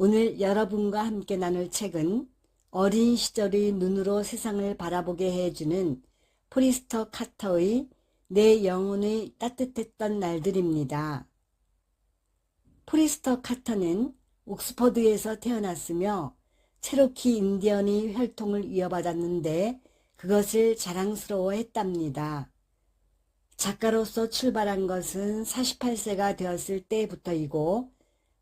오늘 여러분과 함께 나눌 책은 어린 시절의 눈으로 세상을 바라보게 해주는 포리스터 카터의 내 영혼의 따뜻했던 날들입니다. 포리스터 카터는 옥스퍼드에서 태어났으며 체로키 인디언의 혈통을 이어받았는데 그것을 자랑스러워 했답니다. 작가로서 출발한 것은 48세가 되었을 때부터이고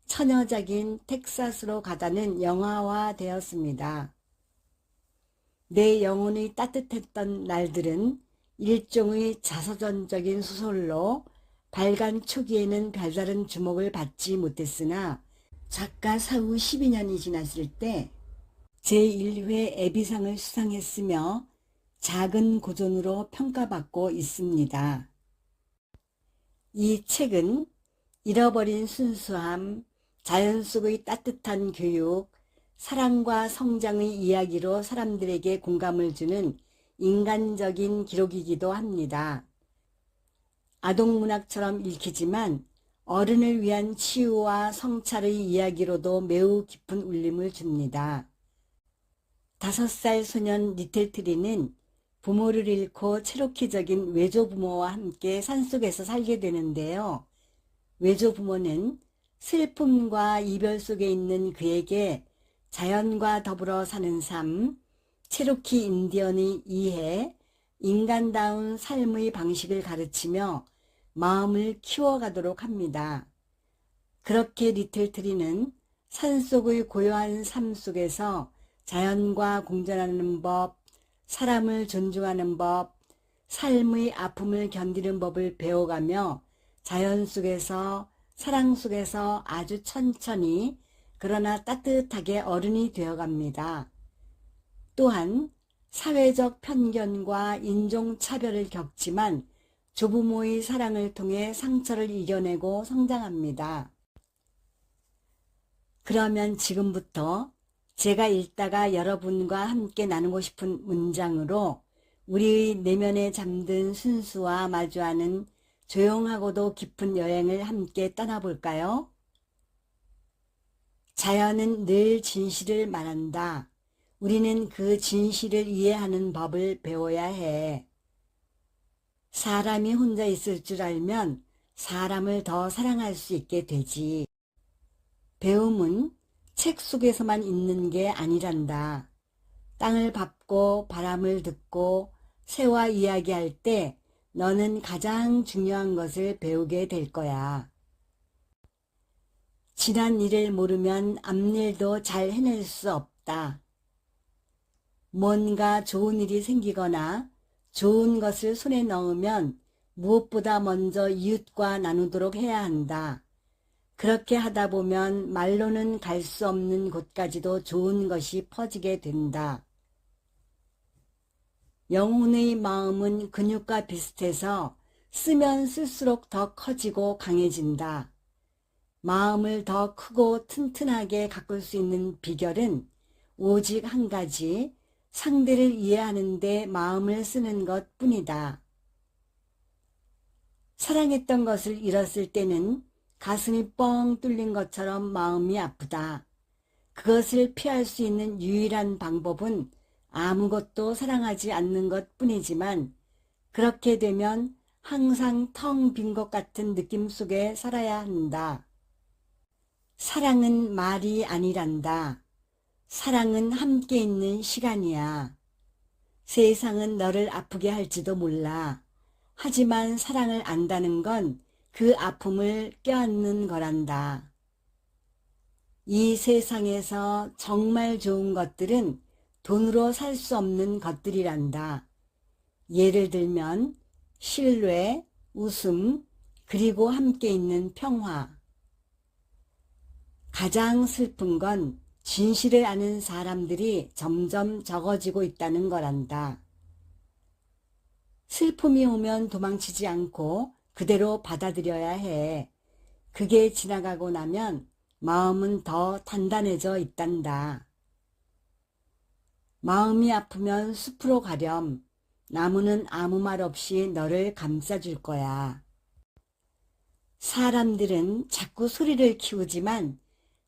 처녀작인 텍사스로 가다는 영화화 되었습니다. 내 영혼이 따뜻했던 날들은 일종의 자서전적인 소설로 발간 초기에는 별다른 주목을 받지 못했으나 작가 사후 12년이 지났을 때 제1회 에비상을 수상했으며 작은 고전으로 평가받고 있습니다. 이 책은 잃어버린 순수함, 자연 속의 따뜻한 교육, 사랑과 성장의 이야기로 사람들에게 공감을 주는 인간적인 기록이기도 합니다. 아동문학처럼 읽히지만 어른을 위한 치유와 성찰의 이야기로도 매우 깊은 울림을 줍니다. 다섯 살 소년 리틀트리는 부모를 잃고 체로키적인 외조부모와 함께 산속에서 살게 되는데요. 외조부모는 슬픔과 이별 속에 있는 그에게 자연과 더불어 사는 삶, 체로키 인디언의 이해, 인간다운 삶의 방식을 가르치며 마음을 키워가도록 합니다. 그렇게 리틀트리는 산속의 고요한 삶 속에서 자연과 공존하는 법, 사람을 존중하는 법, 삶의 아픔을 견디는 법을 배워가며 자연 속에서 사랑 속에서 아주 천천히 그러나 따뜻하게 어른이 되어갑니다. 또한 사회적 편견과 인종차별을 겪지만 조부모의 사랑을 통해 상처를 이겨내고 성장합니다. 그러면 지금부터 제가 읽다가 여러분과 함께 나누고 싶은 문장으로 우리의 내면에 잠든 순수와 마주하는 조용하고도 깊은 여행을 함께 떠나볼까요? 자연은 늘 진실을 말한다. 우리는 그 진실을 이해하는 법을 배워야 해. 사람이 혼자 있을 줄 알면 사람을 더 사랑할 수 있게 되지. 배움은 책 속에서만 있는 게 아니란다. 땅을 밟고 바람을 듣고 새와 이야기할 때 너는 가장 중요한 것을 배우게 될 거야. 지난 일을 모르면 앞일도 잘 해낼 수 없다. 뭔가 좋은 일이 생기거나 좋은 것을 손에 넣으면 무엇보다 먼저 이웃과 나누도록 해야 한다. 그렇게 하다 보면 말로는 갈 수 없는 곳까지도 좋은 것이 퍼지게 된다. 영혼의 마음은 근육과 비슷해서 쓰면 쓸수록 더 커지고 강해진다. 마음을 더 크고 튼튼하게 가꿀 수 있는 비결은 오직 한 가지, 상대를 이해하는 데 마음을 쓰는 것 뿐이다. 사랑했던 것을 잃었을 때는 가슴이 뻥 뚫린 것처럼 마음이 아프다. 그것을 피할 수 있는 유일한 방법은 아무것도 사랑하지 않는 것 뿐이지만 그렇게 되면 항상 텅 빈 것 같은 느낌 속에 살아야 한다. 사랑은 말이 아니란다. 사랑은 함께 있는 시간이야. 세상은 너를 아프게 할지도 몰라. 하지만 사랑을 안다는 건 그 아픔을 껴안는 거란다. 이 세상에서 정말 좋은 것들은 돈으로 살 수 없는 것들이란다. 예를 들면 신뢰, 웃음, 그리고 함께 있는 평화. 가장 슬픈 건 진실을 아는 사람들이 점점 적어지고 있다는 거란다. 슬픔이 오면 도망치지 않고 그대로 받아들여야 해. 그게 지나가고 나면 마음은 더 단단해져 있단다. 마음이 아프면 숲으로 가렴. 나무는 아무 말 없이 너를 감싸줄 거야. 사람들은 자꾸 소리를 키우지만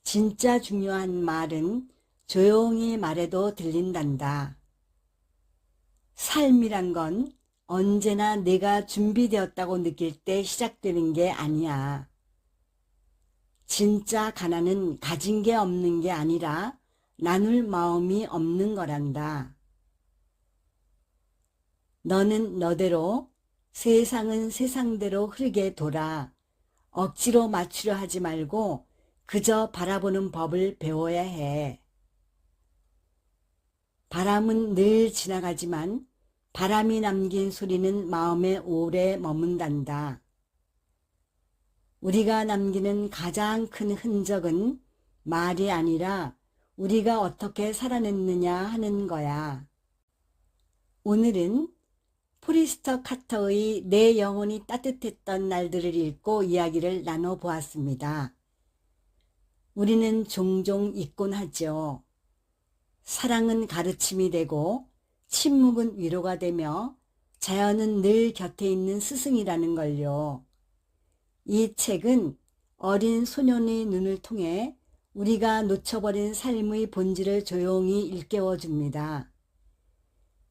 진짜 중요한 말은 조용히 말해도 들린단다. 삶이란 건 언제나 내가 준비되었다고 느낄 때 시작되는 게 아니야. 진짜 가난은 가진 게 없는 게 아니라 나눌 마음이 없는 거란다. 너는 너대로 세상은 세상대로 흐르게 돌아 억지로 맞추려 하지 말고 그저 바라보는 법을 배워야 해. 바람은 늘 지나가지만 바람이 남긴 소리는 마음에 오래 머문단다. 우리가 남기는 가장 큰 흔적은 말이 아니라 우리가 어떻게 살아냈느냐 하는 거야. 오늘은 포리스터 카터의 내 영혼이 따뜻했던 날들을 읽고 이야기를 나눠 보았습니다. 우리는 종종 잊곤 하죠. 사랑은 가르침이 되고 침묵은 위로가 되며 자연은 늘 곁에 있는 스승이라는 걸요. 이 책은 어린 소년의 눈을 통해 우리가 놓쳐버린 삶의 본질을 조용히 일깨워 줍니다.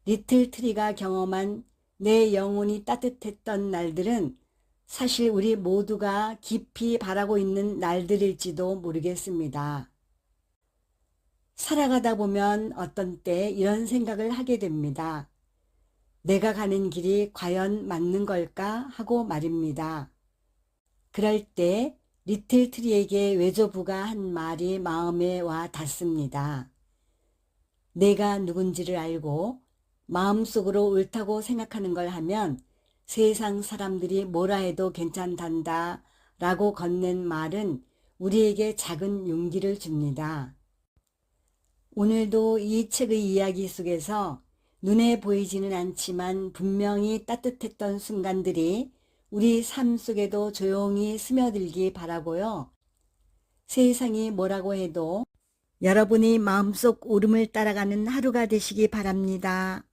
리틀 트리가 경험한 내 영혼이 따뜻했던 날들은 사실 우리 모두가 깊이 바라고 있는 날들일지도 모르겠습니다. 살아가다 보면 어떤 때 이런 생각을 하게 됩니다. 내가 가는 길이 과연 맞는 걸까 하고 말입니다. 그럴 때 리틀 트리에게 외조부가 한 말이 마음에 와 닿습니다. 내가 누군지를 알고 마음속으로 옳다고 생각하는 걸 하면 세상 사람들이 뭐라 해도 괜찮단다 라고 건넨 말은 우리에게 작은 용기를 줍니다. 오늘도 이 책의 이야기 속에서 눈에 보이지는 않지만 분명히 따뜻했던 순간들이 우리 삶 속에도 조용히 스며들기 바라고요. 세상이 뭐라고 해도 여러분이 마음속 울음을 따라가는 하루가 되시기 바랍니다.